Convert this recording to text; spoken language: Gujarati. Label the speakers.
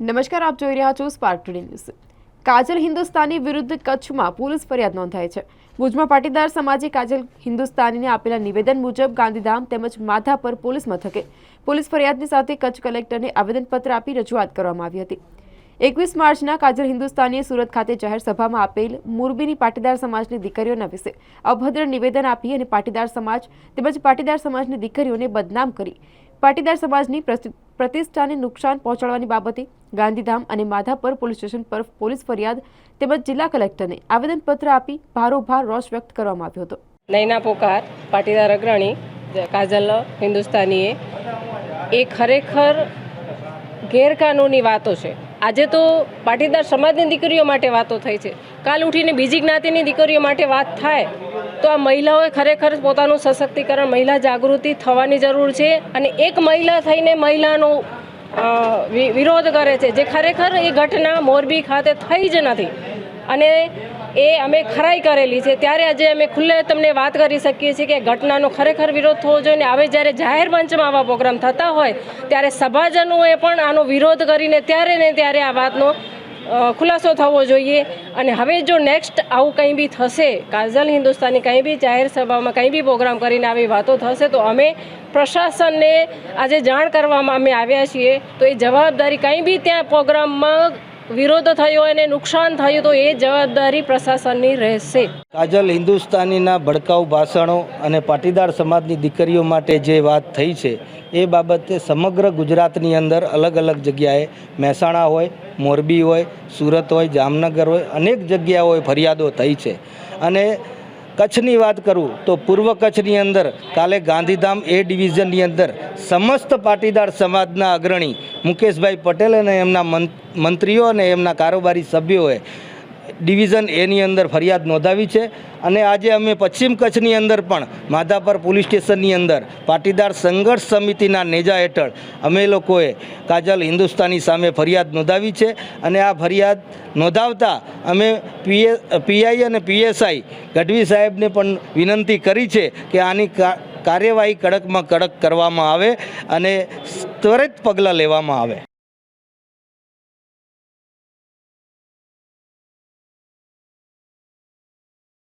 Speaker 1: નમસ્કાર, આપ જોઈ રહ્યા છો Spark today news Kajal Hindustani વિરુદ્ધ કચ્છમાં પોલીસ ફરિયાદ નોંધાઈ છે. ભુજમાં પાટીદાર સમાજે કાજલ હિન્દુસ્તાનીને આપેલા નિવેદન મુજબ ગાંધીધામ તેમજ માધાપર પોલીસ મથકે પોલીસ ફરિયાદની સાથે કચ્છ કલેક્ટરને આવેદનપત્ર આપી રજૂઆત કરવામાં આવી હતી. એકવીસ માર્ચના કાજલ હિન્દુસ્તાનીએ સુરત ખાતે જાહેર સભામાં આપેલ મોરબીની પાટીદાર સમાજની દીકરીઓના વિશે અભદ્ર નિવેદન આપી અને પાટીદાર સમાજ તેમજ પાટીદાર સમાજની દીકરીઓને બદનામ કરી પાટીદાર સમાજની પ્રતિ- પ્રતિષ્ઠાને નુકસાન પહોંચાડવાની બાબતે ગાંધીધામ અને માધાપર પોલીસ સ્ટેશન પર પોલીસ ફરિયાદ તેમજ જિલ્લા કલેક્ટરને આવેદનપત્ર આપી ભારોભાર રોષ વ્યક્ત કરવામાં આવ્યો હતો.
Speaker 2: નૈના પોકાર, પાટીદાર અગ્રણી, કાજલ હિન્દુસ્તાનીએ. એ ખરેખર ગેરકાનૂની વાતો છે. આજે તો પાટીદાર સમાજની દીકરીઓ માટે વાતો થઈ છે. કાલ ઉઠીને બીજી જ્ઞાતિની દીકરીઓ માટે વાત થાય. તો આ મહિલાઓએ ખરેખર પોતાનું સશક્તિકરણ, મહિલા જાગૃતિ થવાની જરૂર છે અને એક મહિલા થઈને મહિલાનો વિરોધ કરે છે, જે ખરેખર એ ઘટના મોરબી ખાતે થઈ જ નથી. અને એ અમે ખરાઈ કરેલી છે. ત્યારે આજે અમે ખુલ્લે તમને વાત કરી શકીએ છીએ કે ઘટનાનો ખરેખર વિરોધ થવો જોઈએ હવે જ્યારે જાહેર મંચમાં આવા પ્રોગ્રામ થતા હોય, ત્યારે સભાજનોએ પણ આનો વિરોધ કરીને ત્યારે ને ત્યારે આ વાતનો ખુલાસો થવો જોઈએ. અને હવે જો નેક્સ્ટ આવું કંઈ બી થશે, કાજલ હિન્દુસ્તાની કંઈ બી જાહેર સભામાં કંઈ બી પ્રોગ્રામ કરીને આવી વાતો થશે, તો અમે પ્રશાસનને આજે જાણ કરવામાં અમે આવ્યા છીએ. તો એ જવાબદારી કંઈ બી ત્યાં પ્રોગ્રામમાં વિરોધ થયો અને નુકસાન થયું તો એ જવાબદારી પ્રશાસનની રહેશે.
Speaker 3: કાજલ હિન્દુસ્તાનીના ભડકાઉ ભાષણો અને પાટીદાર સમાજની દીકરીઓ માટે જે વાત થઈ છે, એ બાબતે સમગ્ર ગુજરાતની અંદર અલગ અલગ જગ્યાએ મહેસાણા હોય, મોરબી હોય, સુરત હોય, જામનગર હોય, અનેક જગ્યાઓએ ફરિયાદો થઈ છે. અને કચ્છની વાત કરું તો પૂર્વ કચ્છની અંદર કાલે ગાંધીધામ એ ડિવિઝનની અંદર સમસ્ત પાટીદાર સમાજના અગ્રણી મુકેશભાઈ પટેલ અને એમના મંત્રીઓ અને એમના કારોબારી સભ્યોએ ડિવિઝન એની અંદર ફરિયાદ નોંધાવી છે અને આજે અમે પશ્ચિમ કચ્છની અંદર પણ માધાપર પોલીસ સ્ટેશનની અંદર પાટીદાર સંઘર્ષ સમિતિના નેજા હેઠળ અમે લોકોએ કાજલ હિન્દુસ્તાની સામે ફરિયાદ નોંધાવી છે અને આ ફરિયાદ નોંધાવતા અમે પીએ, પીઆઈ અને પીએસઆઈ ગઢવી સાહેબને પણ વિનંતી કરી છે કે આની કાર્યવાહી કડકમાં કડક કરવામાં આવે અને ત્વરિત પગલાં લેવામાં આવે.